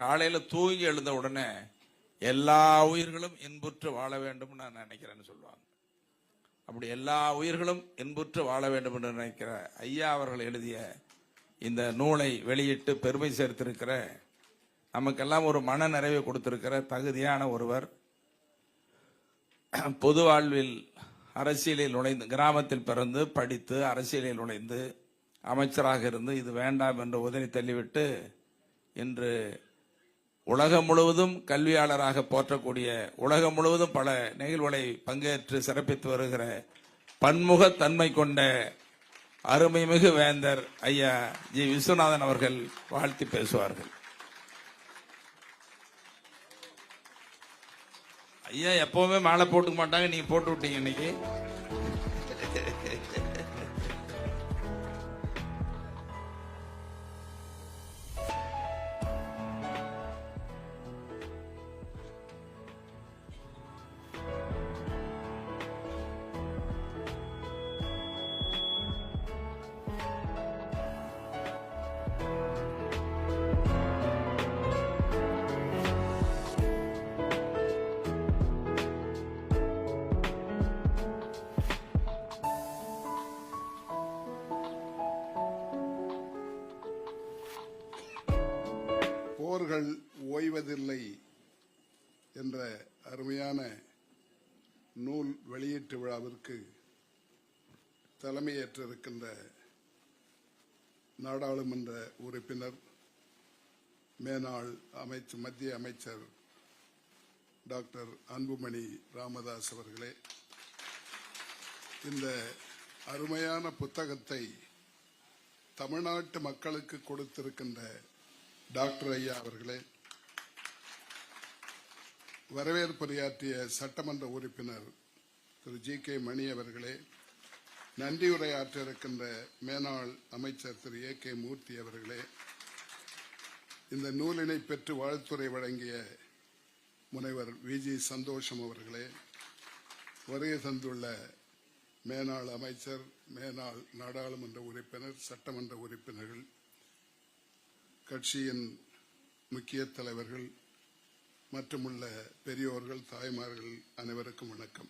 காலையில தூங்கி எழுந்த உடனே எல்லா உயிர்களும் இன்புற்று வாழ வேண்டும் நான் நினைக்கிறேன்னு சொல்லுவாங்க. அப்படி எல்லா உயிர்களும் இன்புற்று வாழ வேண்டும் என்று நினைக்கிற ஐயா அவர்கள் எழுதிய இந்த நூலை வெளியிட்டு பெருமை சேர்த்திருக்கிற நமக்கெல்லாம் ஒரு மன நிறைவை கொடுத்திருக்கிற தகுதியான ஒருவர் பொது வாழ்வில் அரசியலில் நுழைந்து கிராமத்தில் பிறந்து படித்து அரசியலில் நுழைந்து அமைச்சராக இருந்து இது வேண்டாம் என்று உதவி தள்ளிவிட்டு இன்று உலகம் முழுவதும் கல்வியாளராக போற்றக்கூடிய உலகம் முழுவதும் பல நிகழ்வுகளை பங்கேற்று சிறப்பித்து வருகிற பன்முகத்தன்மை கொண்ட அருமைமிகு வேந்தர் ஐயா ஜி விஸ்வநாதன் அவர்கள் வாழ்த்தி பேசுவார்கள். ஐயா எப்பவுமே மாலை போட்டுக்க மாட்டாங்க நீங்க போட்டு விட்டீங்க இன்னைக்கு. போர்கள் ஓய்வதில்லை என்ற அருமையான நூல் வெளியீட்டு விழாவிற்கு தலைமையேற்றிருக்கின்ற நாடாளுமன்ற உறுப்பினர் மேனாள் அமைச்சு மத்திய அமைச்சர் டாக்டர் அன்புமணி ராமதாஸ் அவர்களே இந்த அருமையான புத்தகத்தை தமிழ்நாட்டு மக்களுக்கு கொடுத்திருக்கின்ற டாக்டர் ஐயா அவர்களே வரவேற்புரையாற்றிய சட்டமன்ற உறுப்பினர் திரு. ஜி. கே. மணி அவர்களே நன்றியுரையாற்ற இருக்கின்ற மேனாள் அமைச்சர் திரு. ஏ. கே. மூர்த்தி அவர்களே இந்த நூலினை பெற்று வாழ்த்துறை வழங்கிய முனைவர் வி. ஜி. சந்தோஷம் அவர்களே வருகை தந்துள்ள மேனாள் அமைச்சர் மேனாள் நாடாளுமன்ற உறுப்பினர் சட்டமன்ற உறுப்பினர்கள் கட்சியின் முக்கிய தலைவர்கள் மற்றுமுள்ள பெரியோர்கள் தாய்மார்கள் அனைவருக்கும் வணக்கம்.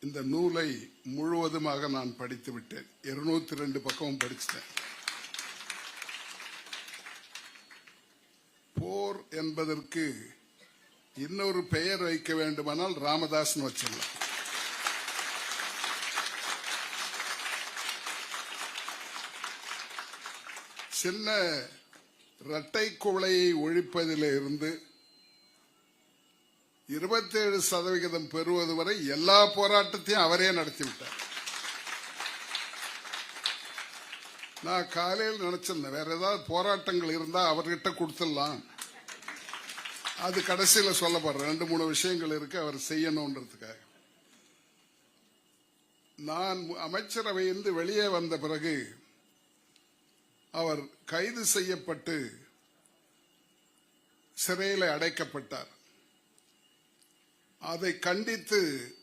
இந்த நூலை முழுவதுமாக நான் படித்து விட்டேன். இருநூத்தி ரெண்டு பக்கமும் படிச்சிட்டேன். போர் என்பதற்கு இன்னொரு பெயர் வைக்க வேண்டுமானால் ராமதாஸ்னு வச்சிடலாம். சின்ன இரட்டை குவளையை ஒழிப்பதிலிருந்து இருபத்தேழு சதவிகிதம் பெறுவது வரை எல்லா போராட்டத்தையும் அவரே நடத்திவிட்டார். நான் காலையில் நினைச்சிருந்தேன் வேற ஏதாவது போராட்டங்கள் இருந்தா அவர்கிட்ட கொடுத்துடலாம். அது கடைசியில சொல்லப்படுற ரெண்டு மூணு விஷயங்கள் இருக்கு அவர் செய்யணும்ன்றதுக்காக நான் அமைச்சரவையிலிருந்து வெளியே வந்த பிறகு அவர் கைது செய்யப்பட்டு சிறையில் அடைக்கப்பட்டார். அதை கண்டித்து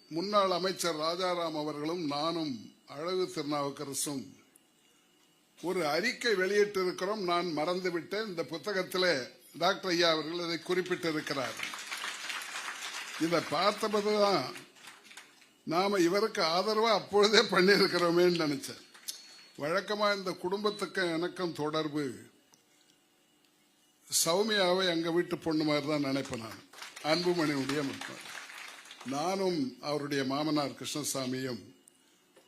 முன்னாள் அமைச்சர் ராஜாராம் அவர்களும் நானும் அழகு திருநாவுக்கரசும் ஒரு அறிக்கை வெளியிட்டிருக்கிறோம். நான் மறந்துவிட்டேன். இந்த புத்தகத்தில் டாக்டர் ஐயா அவர்கள் அதை குறிப்பிட்டிருக்கிறார். இதை பார்த்தபோதுதான் நாம இவருக்கு ஆதரவா அப்பொழுதே பண்ணியிருக்கிறோமேன்னு நினைச்சேன். வழக்கமா இந்த குடும்பத்துக்கு எனக்கும் தொடர்பு. சௌமியாவை எங்க வீட்டு பொண்ணு மாதிரி தான் நினைப்பேன் நான். அன்புமணியுடைய மக்கள் நானும் அவருடைய மாமனார் கிருஷ்ணசாமியும்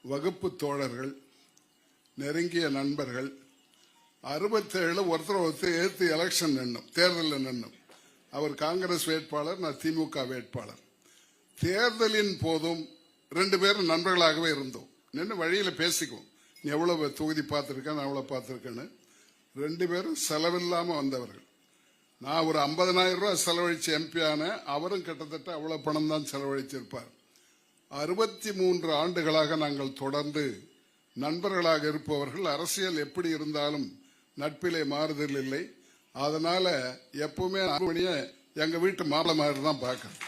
வகுப்பு தோழர்கள் நெருங்கிய நண்பர்கள். அறுபத்தேழு ஒருத்தர் ஒருத்தர் ஏற்று எலெக்ஷன் நின்னும். தேர்தலில் நின்னும். அவர் காங்கிரஸ் வேட்பாளர் நான் திமுக வேட்பாளர். தேர்தலின் போதும் ரெண்டு பேரும் நண்பர்களாகவே இருந்தோம். நின்று வழியில் பேசிக்குவோம். எவ்வளவு தொகுதி பார்த்துருக்கேன் நான் எவ்வளவு பார்த்துருக்கேன்னு. ரெண்டு பேரும் செலவில்லாமல் வந்தவர்கள். நான் ஒரு ஐம்பதனாயிரம் ரூபா செலவழிச்சு எம்பி ஆனேன் அவரும் கிட்டத்தட்ட அவ்வளோ பணம் தான் செலவழிச்சிருப்பார். அறுபத்தி மூன்று ஆண்டுகளாக நாங்கள் தொடர்ந்து நண்பர்களாக இருப்பவர்கள் அரசியல் எப்படி இருந்தாலும் நட்பிலே மாறுதல் இல்லை. அதனால எப்பவுமே அன்புமணிய எங்க வீட்டு மாப்பிள்ள மாதிரி தான் பார்க்கறேன்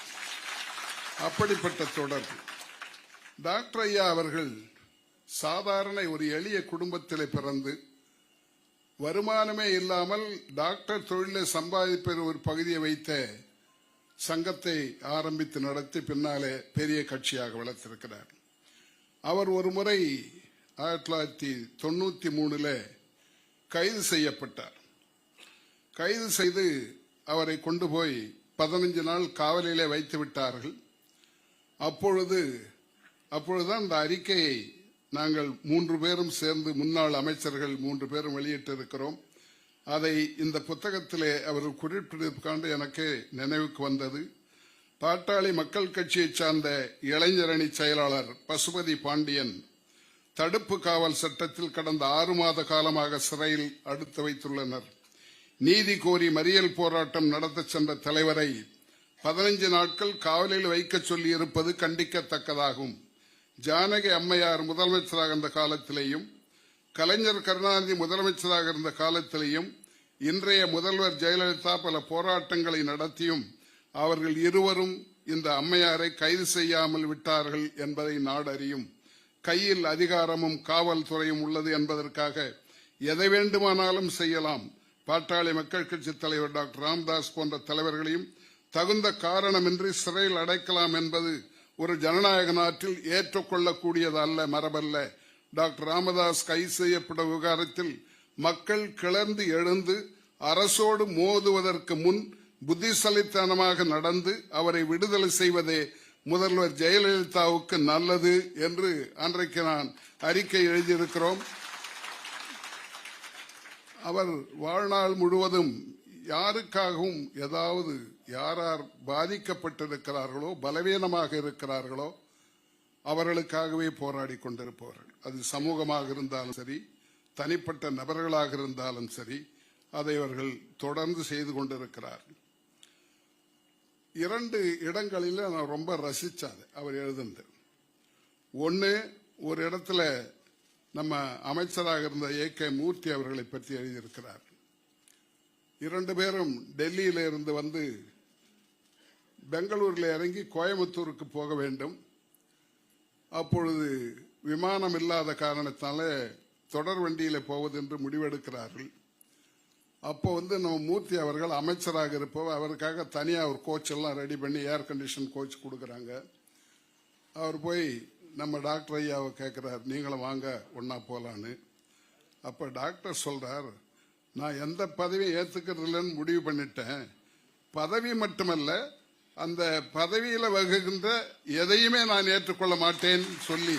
அப்படிப்பட்ட தொடர்பு. டாக்டர் ஐயா அவர்கள் சாதாரண ஒரு எளிய குடும்பத்தில் பிறந்து வருமானமே இல்லாமல் டாக்டர் தொழிலை சம்பாதிப்பது ஒரு பகுதியை வைத்த சங்கத்தை ஆரம்பித்து நடத்தி பின்னாலே பெரிய கட்சியாக வளர்த்திருக்கிறார். அவர் ஒரு முறை ஆயிரத்தி தொள்ளாயிரத்தி தொண்ணூத்தி மூணுல கைது செய்யப்பட்டார். கைது செய்து அவரை கொண்டு போய் பதினஞ்சு நாள் காவலிலே வைத்து விட்டார்கள் அப்பொழுது அப்பொழுதுதான் இந்த அறிக்கையை நாங்கள் மூன்று பேரும் சேர்ந்து முன்னாள் அமைச்சர்கள் மூன்று பேரும் வெளியிட்டிருக்கிறோம். அதை இந்த புத்தகத்திலே அவர் குறிப்பிட்டிருக்காண்டு எனக்கு நினைவுக்கு வந்தது. பாட்டாளி மக்கள் கட்சியைச் சார்ந்த இளைஞரணி செயலாளர் பசுபதி பாண்டியன் தடுப்பு காவல் சட்டத்தில் கடந்த ஆறு மாத காலமாக சிறையில் அடுத்து வைத்துள்ளனர். நீதி கோரி மறியல் போராட்டம் நடத்த சென்ற தலைவரை பதினைஞ்சு நாட்கள் காவலில் வைக்கச் சொல்லி இருப்பது கண்டிக்கத்தக்கதாகும். ஜானகி அம்மையார் முதலமைச்சராக இருந்த காலத்திலேயும் கலைஞர் கருணாநிதி முதலமைச்சராக இருந்த காலத்திலேயும் இன்றைய முதல்வர் ஜெயலலிதா பல போராட்டங்களை நடத்தியும் அவர்கள் இருவரும் இந்த அம்மையாரை கைது செய்யாமல் விட்டார்கள் என்பதை நாடறியும். கையில் அதிகாரமும் காவல்துறையும் உள்ளது என்பதற்காக எதை வேண்டுமானாலும் செய்யலாம். பாட்டாளி மக்கள் கட்சி தலைவர் டாக்டர் ராம்தாஸ் போன்ற தலைவர்களையும் தகுந்த காரணமின்றி சிறையில் அடைக்கலாம் என்பது ஒரு ஜனநாயக நாட்டில் ஏற்றுக்கொள்ளக்கூடியதல்ல மரபல்ல. டாக்டர் ராமதாஸ் கைது செய்யப்பட்ட விவகாரத்தில் மக்கள் கிளர்ந்து எழுந்து அரசோடு மோதுவதற்கு முன் புத்திசலித்தனமாக நடந்து அவரை விடுதலை செய்வதே முதல்வர் ஜெயலலிதாவுக்கு நல்லது என்று அன்றைக்கு நான் அறிக்கை எழுதியிருக்கிறோம். அவர் வாழ்நாள் முழுவதும் யாருக்காகவும் ஏதாவது யாரார் பாதிக்கப்பட்டிருக்கிறார்களோ பலவீனமாக இருக்கிறார்களோ அவர்களுக்காகவே போராடி கொண்டிருப்பவர்கள். அது சமூகமாக இருந்தாலும் சரி தனிப்பட்ட நபர்களாக இருந்தாலும் சரி அதை அவர்கள் தொடர்ந்து செய்து கொண்டிருக்கிறார்கள். இரண்டு இடங்களில் நான் ரொம்ப ரசித்தாது அவர் எழுதுனது. ஒன்று ஒரு இடத்துல நம்ம அமைச்சராக இருந்த ஏ கே மூர்த்தி அவர்களை பற்றி எழுதியிருக்கிறார். இரண்டு பேரும் டெல்லியில இருந்து வந்து பெங்களூரில் இறங்கி கோயம்புத்தூருக்கு போக வேண்டும். அப்பொழுது விமானம் இல்லாத காரணத்தால தொடர் வண்டியில் போவது என்று முடிவெடுக்கிறார்கள். அப்போ வந்து நம்ம மூர்த்தி அவர்கள் அமைச்சராக இருப்பவர் அவருக்காக தனியாக ஒரு கோச் எல்லாம் ரெடி பண்ணி ஏர் கண்டிஷன் கோச் கொடுக்குறாங்க. அவர் போய் நம்ம டாக்டர் ஐயாவை கேட்குறாரு நீங்களும் வாங்க ஒன்றா போகலான்னு அப்போ டாக்டர் சொல்கிறார் நான் எந்த பதவியும் ஏற்றுக்கிறது இல்லைன்னு முடிவு பண்ணிட்டேன். பதவி மட்டுமல்ல அந்த பதவியில் வகுகின்ற எதையுமே நான் ஏற்றுக்கொள்ள மாட்டேன் சொல்லி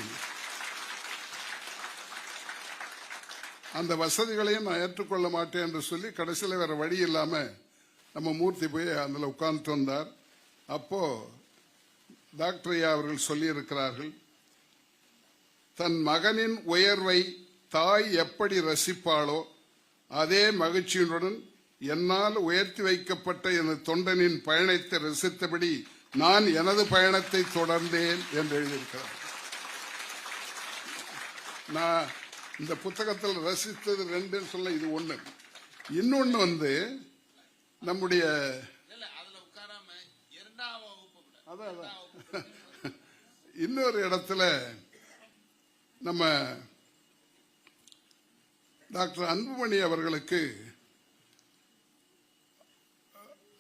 அந்த வசதிகளையும் நான் ஏற்றுக்கொள்ள மாட்டேன் என்று சொல்லி கடைசியில் வேற வழி இல்லாம நம்ம மூர்த்தி போய் அதில் உட்கார்ந்துட்டு வந்தார். அப்போ டாக்டர் ஐயா அவர்கள் சொல்லியிருக்கிறார்கள் தன் மகனின் உயர்வை தாய் எப்படி ரசிப்பாளோ அதே மகிழ்ச்சியுடன் என்னால் உயர்த்தி வைக்கப்பட்ட எனது தொண்டனின் பயணத்தை ரசித்தபடி நான் எனது பயணத்தை தொடர்ந்தேன் என்று எழுதியிருக்கிறார் நான் இந்த புத்தகத்தில் ரசித்தது ரெண்டுன்னு சொல்ல இது ஒண்ணு இன்னொன்னு வந்து நம்முடைய அதான், அதான். இன்னொரு இடத்துல நம்ம டாக்டர் அன்புமணி அவர்களுக்கு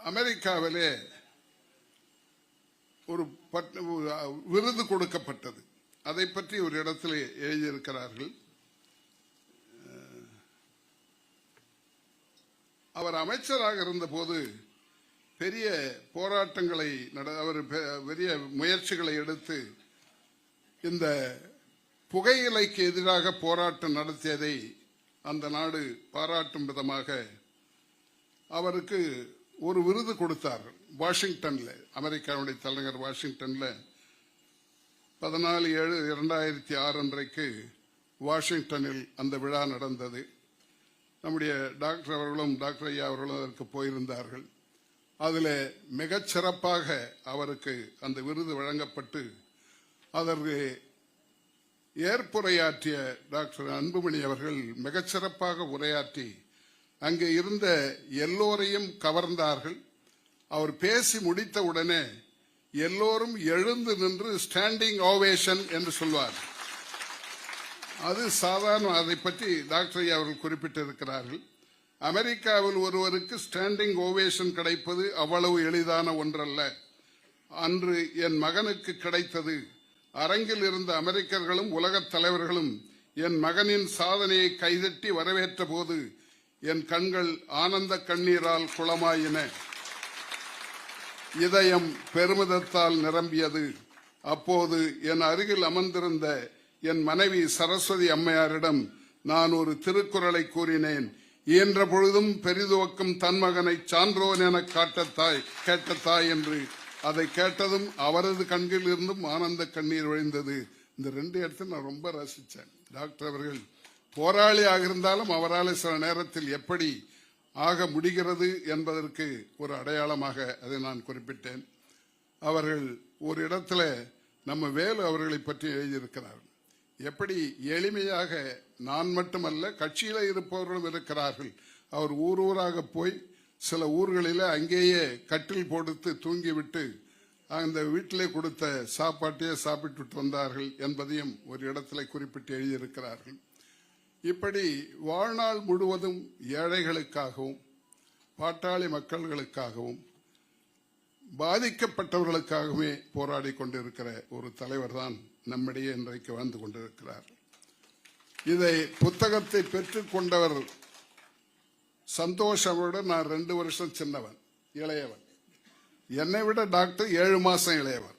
அமெரிக்காவிலே ஒரு விருது கொடுக்கப்பட்டது. அதை பற்றி ஒரு இடத்துல எழுதியிருக்கிறார்கள். அவர் அமைச்சராக இருந்தபோது பெரிய போராட்டங்களை நட அவர் பெ- பெரிய முயற்சிகளை எடுத்து இந்த புகையிலைக்கு எதிராக போராட்டம் நடத்தியதை அந்த நாடு பாராட்டும் விதமாக அவருக்கு ஒரு விருது கொடுத்தார்கள். வாஷிங்டன்ல அமெரிக்காவுடைய தலைநகர் வாஷிங்டன்ல பதினாலு ஏழு இரண்டாயிரத்தி ஆறு அன்றைக்கு வாஷிங்டனில் அந்த விழா நடந்தது. நம்முடைய டாக்டர் அவர்களும் டாக்டர் ஐயா அவர்களும் அதற்கு போயிருந்தார்கள். அதில் மிகச்சிறப்பாக அவருக்கு அந்த விருது வழங்கப்பட்டு அதற்கு ஏற்புரையாற்றிய டாக்டர் அன்புமணி அவர்கள் மிகச்சிறப்பாக உரையாற்றி அங்கே இருந்த எல்லோரையும் கவர்ந்தார்கள். அவர் பேசி முடித்த உடனே எல்லோரும் எழுந்து நின்று ஸ்டாண்டிங் ஓவேஷன் என்று சொல்வார் அது சாதாரண அதை பற்றி டாக்டர் அவர்கள் குறிப்பிட்டிருக்கிறார்கள். அமெரிக்காவில் ஒருவருக்கு ஸ்டாண்டிங் ஓவேஷன் கிடைப்பது அவ்வளவு எளிதான ஒன்றல்ல. அன்று என் மகனுக்கு கிடைத்தது. அரங்கில் இருந்த அமெரிக்கர்களும் உலகத் தலைவர்களும் என் மகனின் சாதனையை கைதட்டி வரவேற்ற போது என் கண்கள் ஆனந்த கண்ணீரால் குளமாயின. இதயம் பெருமிதத்தால் நிரம்பியது. அப்போது என் அருகில் அமர்ந்திருந்த என் மனைவி சரஸ்வதி அம்மையாரிடம் நான் ஒரு திருக்குறளை கூறினேன். இயன்ற பொழுதும் பெரிதுவக்கும் தன் மகனை சான்றோன் என காட்டத்தாய் கேட்டத்தாய் என்று. அதை கேட்டதும் அவரது கண்களில் இருந்தும் ஆனந்த கண்ணீர் ஒழிந்தது. இந்த ரெண்டு இடத்துல நான் ரொம்ப ரசித்தேன். டாக்டர் அவர்கள் போராளியாக இருந்தாலும் அவரால் சில நேரத்தில் எப்படி ஆக முடிகிறது என்பதற்கு ஒரு அடையாளமாக அதை நான் குறிப்பிட்டேன். அவர்கள் ஒரு இடத்துல நம்ம வேலு அவர்களை பற்றி எழுதியிருக்கிறார். எப்படி எளிமையாக நான் மட்டுமல்ல கட்சியில இருப்பவர்களும் இருக்கிறார்கள். அவர் ஊர் ஊராக போய் சில ஊர்களில் அங்கேயே கட்டில் கொடுத்து தூங்கிவிட்டு அந்த வீட்டிலே கொடுத்த சாப்பாட்டையே சாப்பிட்டு வந்தார்கள் என்பதையும் ஒரு இடத்துல குறிப்பிட்டு எழுதியிருக்கிறார்கள். இப்படி வாழ்நாள் முழுவதும் ஏழைகளுக்காகவும் பாட்டாளி மக்கள்களுக்காகவும் பாதிக்கப்பட்டவர்களுக்காகவே போராடி கொண்டிருக்கிற ஒரு தலைவர் தான் நம்மிடையே இன்றைக்கு வாழ்ந்து கொண்டிருக்கிறார். இதை புத்தகத்தை பெற்றுக்கொண்டவர் கொண்டவர் நான் ரெண்டு வருஷம் சின்னவன் இளையவன். என்னை விட டாக்டர் ஏழு மாசம் இளையவன்.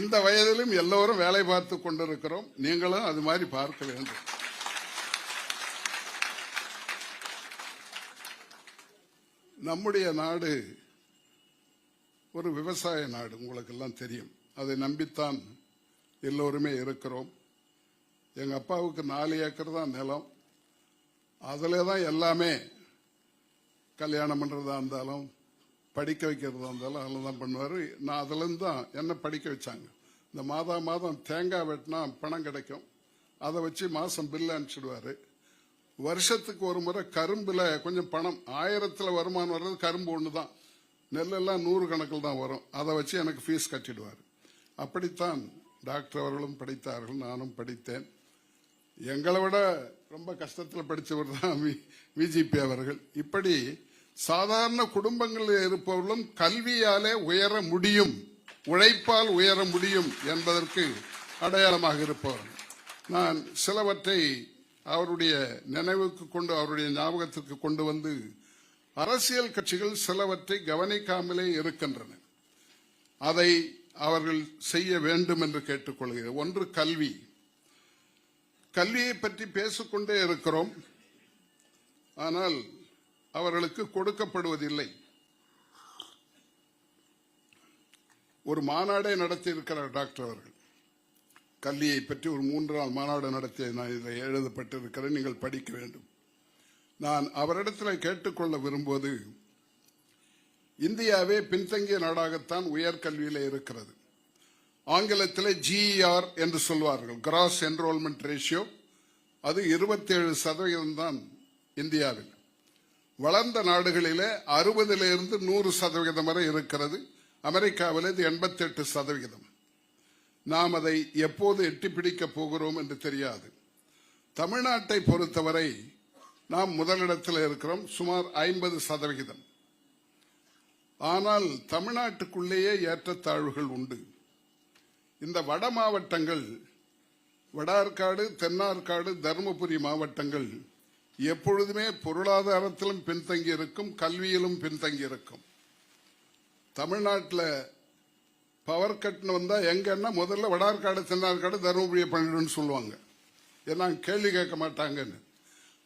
இந்த வயதிலும் எல்லோரும் வேலை பார்த்து கொண்டிருக்கிறோம். நீங்களும் அது மாதிரி பார்க்க வேண்டும். நம்முடைய நாடு ஒரு விவசாய நாடு உங்களுக்கு எல்லாம் தெரியும். அதை நம்பித்தான் எல்லோருமே இருக்கிறோம். எங்கள் அப்பாவுக்கு நாலு ஏக்கர் தான் நிலம். அதில் தான் எல்லாமே கல்யாணம் பண்ணுறதா இருந்தாலும் படிக்க வைக்கிறதா இருந்தாலும் அதில் தான் பண்ணுவார். நான் அதுலேருந்து தான் என்ன படிக்க வச்சாங்க. இந்த மாதா மாதம் தேங்காய் வெட்டினா பணம் கிடைக்கும். அதை வச்சு மாதம் பில்லு அனுப்பிச்சிடுவார். வருஷத்துக்கு ஒரு முறை கரும்பில் கொஞ்சம் பணம் ஆயிரத்தில் வருமானம் வர்றது கரும்பு ஒன்று தான் நெல்லெல்லாம் நூறு கணக்கில் தான் வரும். அதை வச்சு எனக்கு ஃபீஸ் கட்டிடுவார். அப்படித்தான் டாக்டர் அவர்களும் படித்தார்கள் நானும் படித்தேன். எங்களை விட ரொம்ப கஷ்டத்தில் படித்தவர் தான் விஜிபி அவர்கள். இப்படி சாதாரண குடும்பங்களில் இருப்பவர்களும் கல்வியாலே உயர முடியும் உழைப்பால் உயர முடியும் என்பதற்கு அடையாளமாக இருப்பவர். நான் சிலவற்றை அவருடைய நினைவுக்கு கொண்டு அவருடைய ஞாபகத்திற்கு கொண்டு வந்து அரசியல் கட்சிகள் சிலவற்றை கவனிக்காமலே இருக்கின்றன. அதை அவர்கள் செய்ய வேண்டும் என்று கேட்டுக்கொள்கிறேன். ஒன்று கல்வி. கல்வியை பற்றி பேசிக்கொண்டே இருக்கிறோம். ஆனால் அவர்களுக்கு கொடுக்கப்படுவதில்லை. ஒரு மாநாடே நடத்தியிருக்கிறார் டாக்டர் அவர்கள். கல்வியை பற்றி ஒரு மூன்று நாள் மாநாடு நடத்திய நான் இதில் எழுதப்பட்டிருக்கிறேன் நீங்கள் படிக்க வேண்டும். நான் அவரிடத்தில் கேட்டுக்கொள்ள விரும்புவது இந்தியாவே பின்தங்கிய நாடாகத்தான் உயர்கல்வியில் இருக்கிறது. ஆங்கிலத்தில் ஜிஇஆர் என்று சொல்வார்கள் கிராஸ் என்ரோல்மெண்ட் ரேஷியோ அது இருபத்தேழு சதவீதம் தான் இந்தியாவில். வளர்ந்த நாடுகளில் அறுபதிலிருந்து நூறு சதவிகிதம் வரை இருக்கிறது. அமெரிக்காவில் இது எண்பத்தெட்டு சதவிகிதம். நாம் அதை எப்போது எட்டி பிடிக்கப் போகிறோம் என்று தெரியாது. தமிழ்நாட்டை பொறுத்தவரை நாம் முதலிடத்தில் இருக்கிறோம் சுமார் ஐம்பது சதவிகிதம். ஆனால் தமிழ்நாட்டுக்குள்ளேயே ஏற்றத்தாழ்வுகள் உண்டு. இந்த வட மாவட்டங்கள் வடார்காடு தென்னார்காடு தருமபுரி மாவட்டங்கள் எப்பொழுதுமே பொருளாதாரத்திலும் பின்தங்கி இருக்கும் கல்வியிலும் பின்தங்கி இருக்கும் தமிழ்நாட்டில் பவர் கட்னு வந்தால் எங்கன்னா முதல்ல வடார்காடு தென்னார்காடு தருமபுரியை பண்ணிடுன்னு சொல்லுவாங்க. ஏன்னா கேள்வி கேட்க மாட்டாங்கன்னு.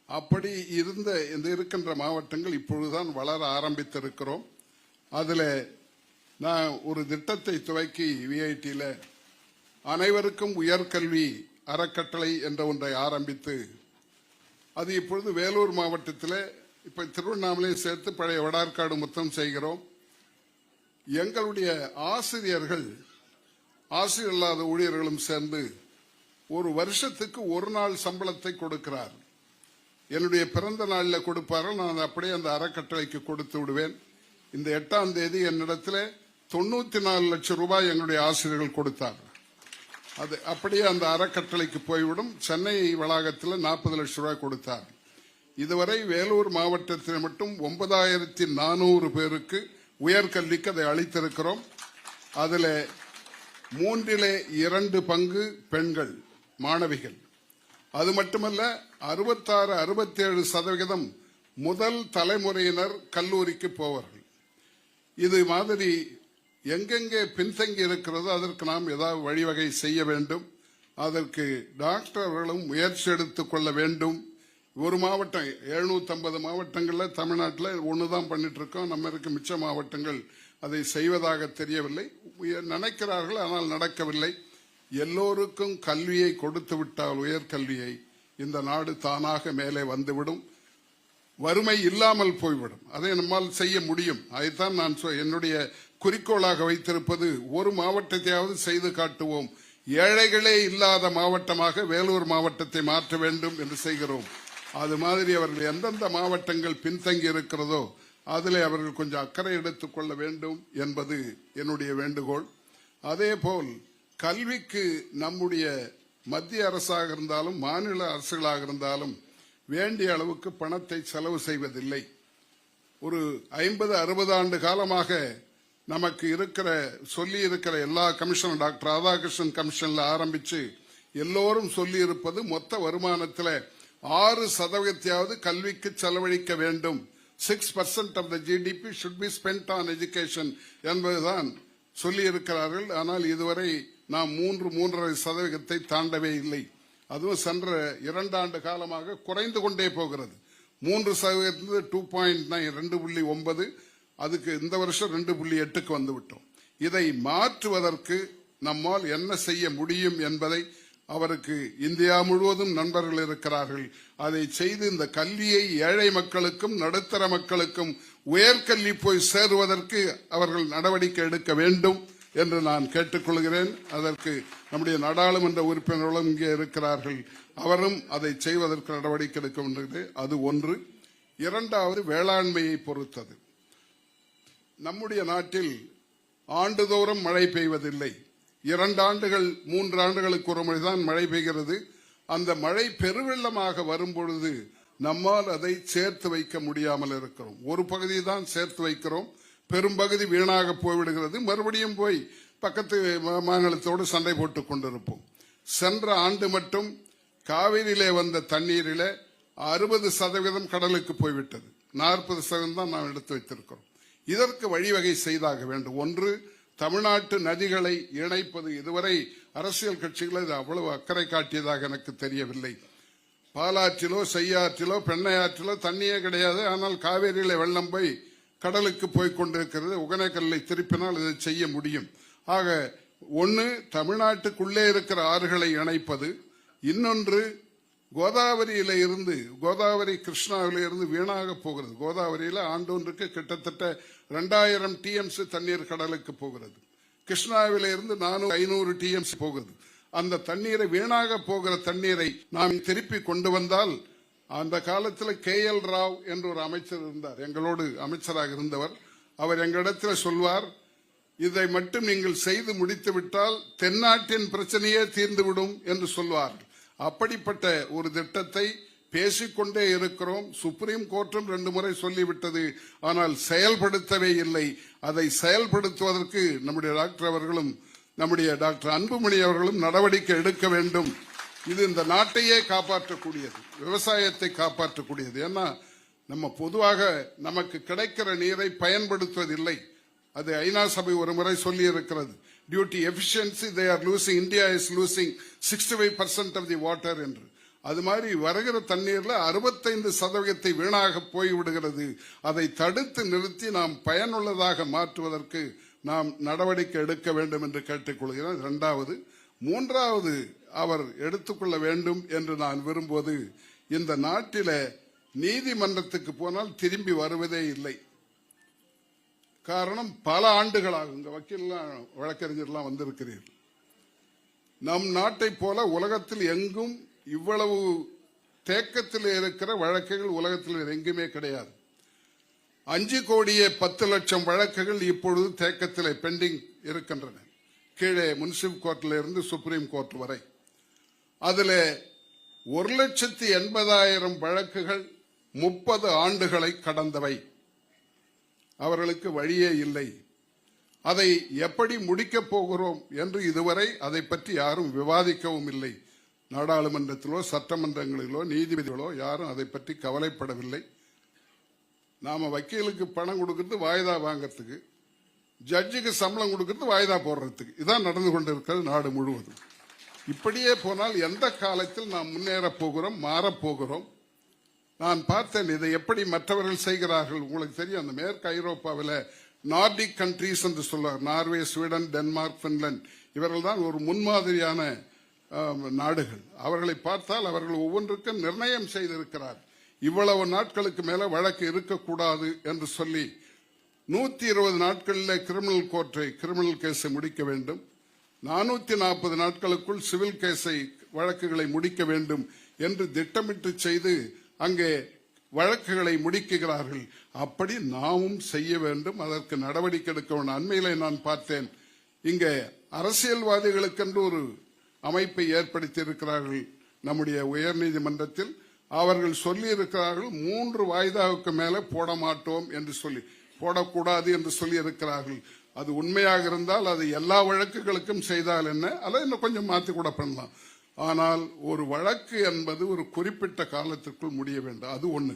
அப்படி இருந்த இந்த இருக்கின்ற மாவட்டங்கள் இப்பொழுதுதான் வளர ஆரம்பித்திருக்கிறோம். அதில் நான் ஒரு திட்டத்தை துவக்கி விஐடியில் அனைவருக்கும் உயர்கல்வி அறக்கட்டளை என்ற ஒன்றை ஆரம்பித்து அது இப்பொழுது வேலூர் மாவட்டத்தில் இப்ப திருவண்ணாமலையும் சேர்த்து பழைய வடார்காடு மொத்தம் செய்கிறோம். எங்களுடைய ஆசிரியர்கள் ஆசிரியர் இல்லாத ஊழியர்களும் சேர்ந்து ஒரு வருஷத்துக்கு ஒரு நாள் சம்பளத்தை கொடுக்கிறார். என்னுடைய பிறந்த நாளில் கொடுப்பார்கள் நான் அப்படியே அந்த அறக்கட்டளைக்கு கொடுத்து விடுவேன். இந்த எட்டாம் தேதி என்னிடத்தில் தொண்ணூத்தி நாலு லட்சம் ரூபாய் எங்களுடைய ஆசிரியர்கள் கொடுத்தார் அது அப்படியே அந்த அறக்கட்டளைக்கு போய்விடும். சென்னை வளாகத்தில் நாற்பது லட்சம் ரூபாய் கொடுத்தார். இதுவரை வேலூர் மாவட்டத்தில் மட்டும் ஒன்பதாயிரத்தி நானூறு பேருக்கு உயர்கல்விக்கு அதை அளித்திருக்கிறோம். அதில் மூன்றிலே இரண்டு பங்கு பெண்கள் மாணவிகள். அது மட்டுமல்ல அறுபத்தாறு அறுபத்தேழு சதவிகிதம் முதல் தலைமுறையினர் கல்லூரிக்கு போவார்கள். இது மாதிரி எங்கெங்கே பின்தங்கி இருக்கிறதோ அதற்கு நாம் ஏதாவது வழிவகை செய்ய வேண்டும். அதற்கு டாக்டர்களும் முயற்சி எடுத்துக் கொள்ள வேண்டும். ஒரு மாவட்டம் 750 மாவட்டங்களில் தமிழ்நாட்டில் ஒன்று தான் பண்ணிட்டு இருக்கோம் நம்ம இருக்க மிச்ச மாவட்டங்கள் அதை செய்வதாக தெரியவில்லை. நினைக்கிறார்கள் ஆனால் நடக்கவில்லை. எல்லோருக்கும் கல்வியை கொடுத்து விட்டால் உயர்கல்வியை இந்த நாடு தானாக மேலே வந்துவிடும். வறுமை இல்லாமல் போய்விடும். அதை நம்மால் செய்ய முடியும். அதைத்தான் நான் என்னுடைய குறிக்கோளாக வைத்திருப்பது ஒரு மாவட்டத்தையாவது செய்து காட்டுவோம். ஏழைகளே இல்லாத மாவட்டமாக வேலூர் மாவட்டத்தை மாற்ற வேண்டும் என்று செய்கிறோம். அது மாதிரி அவர்கள் எந்தெந்த மாவட்டங்கள் பின்தங்கி இருக்கிறதோ அதிலே அவர்கள் கொஞ்சம் அக்கறை எடுத்துக் கொள்ள வேண்டும் என்பது என்னுடைய வேண்டுகோள். அதேபோல் கல்விக்கு நம்முடைய மத்திய அரசாக இருந்தாலும் மாநில அரசுகளாக இருந்தாலும் வேண்டிய அளவுக்கு பணத்தை செலவு செய்வதில்லை. ஒரு ஐம்பது அறுபது ஆண்டு காலமாக நமக்கு இருக்கிற சொல்லி இருக்கிற எல்லா கமிஷன் டாக்டர் ராதாகிருஷ்ணன் கமிஷன்ல ஆரம்பிச்சு எல்லோரும் சொல்லி இருப்பது மொத்த வருமானத்தில் ஆறு சதவீதத்தையாவது கல்விக்கு செலவழிக்க வேண்டும். Six percent of the GDP should be spend on education என்பதுதான் சொல்லி இருக்கிறார்கள். ஆனால் இதுவரை நாம் மூன்று மூன்றரை சதவீதத்தை தாண்டவே இல்லை. அதுவும் சென்ற இரண்டாண்டு காலமாக குறைந்து கொண்டே போகிறது. மூன்று சதவீதத்திலிருந்து டூ பாயிண்ட் நைன் ரெண்டு புள்ளி ஒன்பது அதுக்கு இந்த வருஷம் ரெண்டு புள்ளி எட்டுக்கு வந்து விட்டோம். இதை மாற்றுவதற்கு நம்மால் என்ன செய்ய முடியும் என்பதை அவருக்கு இந்தியா முழுவதும் நண்பர்கள் இருக்கிறார்கள். அதை செய்து இந்த கல்வியை ஏழை மக்களுக்கும் நடுத்தர மக்களுக்கும் உயர்கல்வி போய் சேருவதற்கு அவர்கள் நடவடிக்கை எடுக்க வேண்டும் என்று நான் கேட்டுக்கொள்கிறேன். அதற்கு நம்முடைய நாடாளுமன்ற உறுப்பினர்களும் இங்கே இருக்கிறார்கள். அவரும் அதை செய்வதற்கு நடவடிக்கை எடுக்க வேண்டும் அது ஒன்று. இரண்டாவது வேளாண்மையை பொறுத்தது. நம்முடைய நாட்டில் ஆண்டுதோறும் மழை பெய்வதில்லை. இரண்டு ஆண்டுகள் மூன்று ஆண்டுகளுக்கு ஒரு முறைதான் மழை பெய்கிறது. அந்த மழை பெருவெள்ளமாக வரும்பொழுது நம்மால் அதை சேர்த்து வைக்க முடியாமல் இருக்கிறோம். ஒரு பகுதி தான் சேர்த்து வைக்கிறோம். பெரும்பகுதி வீணாக போய்விடுகிறது. மறுபடியும் போய் பக்கத்து மாநிலத்தோடு சண்டை போட்டுக் கொண்டிருப்போம். சென்ற ஆண்டு மட்டும் காவிரியிலே வந்த தண்ணீரில அறுபது சதவீதம் கடலுக்கு போய்விட்டது. நாற்பது சதவீதம் தான் நாம் எடுத்து வைத்திருக்கிறோம். இதற்கு வழிவகை செய்தாக வேண்டும். ஒன்று தமிழ்நாட்டு நதிகளை இணைப்பது. இதுவரை அரசியல் கட்சிகள் இது அவ்வளவு அக்கறை காட்டியதாக எனக்கு தெரியவில்லை. பாலாற்றிலோ செய்யாற்றிலோ பெண்ணையாற்றிலோ தண்ணியே கிடையாது. ஆனால் காவேரியில வெள்ளம் போய் கடலுக்கு போய் கொண்டிருக்கிறது. உகனக்கல்லை திருப்பினால் இதை செய்ய முடியும். ஆக ஒன்று தமிழ்நாட்டுக்குள்ளே இருக்கிற ஆறுகளை இணைப்பது. இன்னொன்று கோதாவரியில இருந்து கோதாவரி கிருஷ்ணாவில இருந்து வீணாக போகிறது. கோதாவரியில ஆண்டொன்றுக்கு கிட்டத்தட்ட ரெண்டாயிரம் டிஎம்சி தண்ணீர் கடலுக்கு போகிறது. கிருஷ்ணாவில இருந்து நானூறு ஐநூறு டிஎம்சி போகிறது. அந்த தண்ணீரை வீணாக போகிற தண்ணீரை நாம் திருப்பி கொண்டு வந்தால் அந்த காலத்தில் கே எல் ராவ் என்று ஒரு அமைச்சர் இருந்தார். எங்களோடு அமைச்சராக இருந்தவர். அவர் எங்களிடத்தில் சொல்வார் இதை மட்டும் நீங்கள் செய்து முடித்து விட்டால் தென்னாட்டின் பிரச்சனையே தீர்ந்துவிடும் என்று சொல்வார். அப்படிப்பட்ட ஒரு திட்டத்தை பேசிக்கொண்டே இருக்கிறோம். சுப்ரீம் கோர்ட்டும் ரெண்டு முறை சொல்லிவிட்டது. ஆனால் செயல்படுத்தவே இல்லை. அதை செயல்படுத்துவதற்கு நம்முடைய டாக்டர் அவர்களும் நம்முடைய டாக்டர் அன்புமணி அவர்களும் நடவடிக்கை எடுக்க வேண்டும். இது இந்த நாட்டையே காப்பாற்றக்கூடியது. விவசாயத்தை காப்பாற்றக்கூடியது. ஏன்னா நம்ம பொதுவாக நமக்கு கிடைக்கிற நீரை பயன்படுத்துவதில்லை. அது ஐநா சபை ஒரு முறை சொல்லி இருக்கிறது duty efficiency they are losing India is losing sixty five percent of the water என்று. அது மாதிரி வருகிற தண்ணீர்ல அறுபத்தைந்து சதவீதத்தை வீணாக போய் விடுகிறது. அதை தடுத்து நிறுத்தி நாம் பயனுள்ளதாக மாற்றுவதற்கு நாம் நடவடிக்கை எடுக்க வேண்டும் என்று கேட்டுக்கொள்கிறேன் இரண்டாவது மூன்றாவது அவர் எடுத்துக்கொள்ள வேண்டும் என்று நான் விரும்புவது இந்த நாட்டில நீதிமன்றத்துக்கு போனால் திரும்பி வருவதே இல்லை. காரணம் பல ஆண்டுகளாகும் இந்த வக்கீல்லாம் வழக்கறிஞர்லாம் வந்திருக்கிறீர்கள். நம் நாட்டை போல உலகத்தில் எங்கும் இவ்வளவு தேக்கத்தில் இருக்கிற வழக்குகள் உலகத்தில் எங்குமே கிடையாது. அஞ்சு கோடியே பத்து லட்சம் வழக்குகள் இப்பொழுது தேக்கத்தில் பெண்டிங் இருக்கின்றன. கீழே முனிசிபல் கோர்ட்ல இருந்து சுப்ரீம் கோர்ட் வரை. அதில் ஒரு லட்சத்தி எண்பதாயிரம் வழக்குகள் முப்பது ஆண்டுகளை கடந்தவை. அவர்களுக்கு வழியே இல்லை. அதை எப்படி முடிக்கப் போகிறோம் என்று இதுவரை அதை பற்றி யாரும் விவாதிக்கவும் இல்லை. நாடாளுமன்றத்திலோ சட்டமன்றங்களிலோ நீதிபதிகளோ யாரும் அதை பற்றி கவலைப்படவில்லை. நாம வக்கீலுக்கு பணம் கொடுக்கறது வாய்தா வாங்கறதுக்கு ஜட்ஜுக்கு சம்பளம் கொடுக்கறது வாய்தா போடுறதுக்கு. இதான் நடந்து கொண்டிருக்கிறது நாடு முழுவதும். இப்படியே போனால் எந்த காலத்தில் நாம் முன்னேறப் போகிறோம் மாறப் போகிறோம்? நான் பார்த்தேன் இதை எப்படி மற்றவர்கள் செய்கிறார்கள். உங்களுக்கு தெரியும் அந்த மேற்கு ஐரோப்பாவில் நார்டிக் கண்ட்ரீஸ் என்று சொல்லுவார் நார்வே ஸ்வீடன் டென்மார்க் பின்லாந்து இவர்கள் தான் ஒரு முன்மாதிரியான நாடுகள். அவர்களை பார்த்தால் அவர்கள் ஒவ்வொன்றுக்கும் நிர்ணயம் செய்திருக்கிறார். இவ்வளவு நாட்களுக்கு மேல வழக்கு இருக்கக்கூடாது என்று சொல்லி நூத்தி இருபது நாட்களில் கிரிமினல் கோர்ட்டை கிரிமினல் கேஸை முடிக்க வேண்டும். நானூத்தி நாற்பது நாட்களுக்குள் சிவில் கேஸை வழக்குகளை முடிக்க வேண்டும் என்று திட்டமிட்டு செய்து அங்கே வழக்குகளை முடிக்குகிறார்கள். அப்படி நாமும் செய்ய வேண்டும். அதற்கு நடவடிக்கை எடுக்க வேண்டும். அண்மையிலே நான் பார்த்தேன். இங்கே அரசியல்வாதிகளுக்கென்று ஒரு அமைப்பை ஏற்படுத்தி இருக்கிறார்கள் நம்முடைய உயர்நீதிமன்றத்தில். அவர்கள் சொல்லி இருக்கிறார்கள் மூன்று வாய்தாவுக்கு மேலே போட மாட்டோம் என்று சொல்லி. போடக்கூடாது என்று சொல்லி இருக்கிறார்கள் அது உண்மையாக இருந்தால் அது எல்லா வழக்குகளுக்கும் செய்தால் என்ன? அதை இன்னும் கொஞ்சம் மாற்றி கூட பண்ணலாம். ஆனால் ஒரு வழக்கு என்பது ஒரு குறிப்பிட்ட காலத்திற்குள் முடிய வேண்டும். அது ஒன்று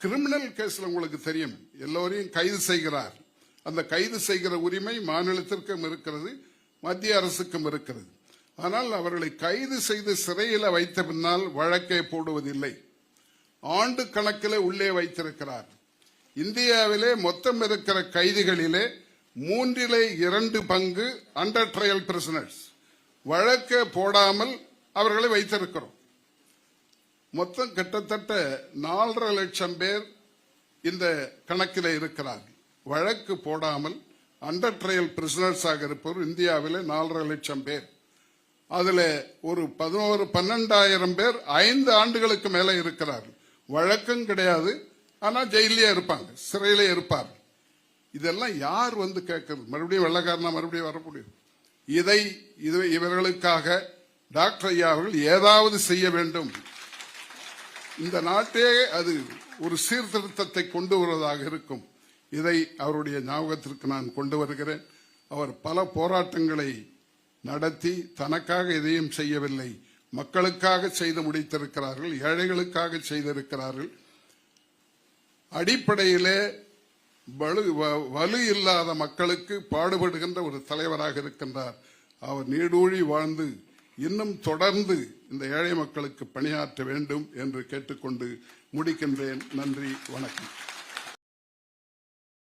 கிரிமினல் கேஸில் உங்களுக்கு தெரியும். எல்லோரையும் கைது செய்கிறார். அந்த கைது செய்கிற உரிமை மாநிலத்திற்கும் இருக்கிறது மத்திய அரசுக்கும் இருக்கிறது. ஆனால் அவர்களை கைது செய்து சிறையில் வைத்த பின்னால் வழக்கை போடுவதில்லை. ஆண்டு கணக்கில் உள்ளே வைத்திருக்கிறார். இந்தியாவிலே மொத்தம் இருக்கிற கைதிகளிலே மூன்றிலே இரண்டு பங்கு அண்டர் ட்ரையல் பிரிசனர்ஸ் வழக்கை போடாமல் அவர்களை வைத்திருக்கிறோம். மொத்தம் கிட்டத்தட்ட நாலரை லட்சம் பேர் இந்த கணக்கில் இருக்கிறார்கள். வழக்கு போடாமல் அண்டர் ட்ரையல் பிரிசனர்ஸாக இருப்பவர் இந்தியாவில் நாலரை லட்சம் பேர். அதில் ஒரு பதினோரு பன்னெண்டாயிரம் பேர் ஐந்து ஆண்டுகளுக்கு மேலே இருக்கிறார்கள். வழக்கம் கிடையாது ஆனால் ஜெயிலே இருப்பாங்க சிறையிலே இருப்பார் இதெல்லாம் யார் வந்து கேட்கறது? மறுபடியும் வெள்ளக்காரனா மறுபடியும் வர முடியும் இதை இது இவர்களுக்காக டாக்டர் ஐயா அவர்கள் ஏதாவது செய்ய வேண்டும். இந்த நாட்டே அது ஒரு சீர்திருத்தத்தை கொண்டு வருவதாக இருக்கும். இதை அவருடைய ஞாபகத்திற்கு நான் கொண்டு வருகிறேன். அவர் பல போராட்டங்களை நடத்தி தனக்காக எதையும் செய்யவில்லை. மக்களுக்காக செய்து முடித்திருக்கிறார்கள் ஏழைகளுக்காக செய்திருக்கிறார்கள். அடிப்படையிலே வலு வ- வலு இல்லாத மக்களுக்கு பாடுபடுகின்ற ஒரு தலைவராக இருக்கின்றார். அவர் நீடூழி வாழ்ந்து இன்னும் தொடர்ந்து இந்த ஏழை மக்களுக்கு பணியாற்ற வேண்டும் என்று கேட்டுக்கொண்டு முடிக்கின்றேன். நன்றி வணக்கம்.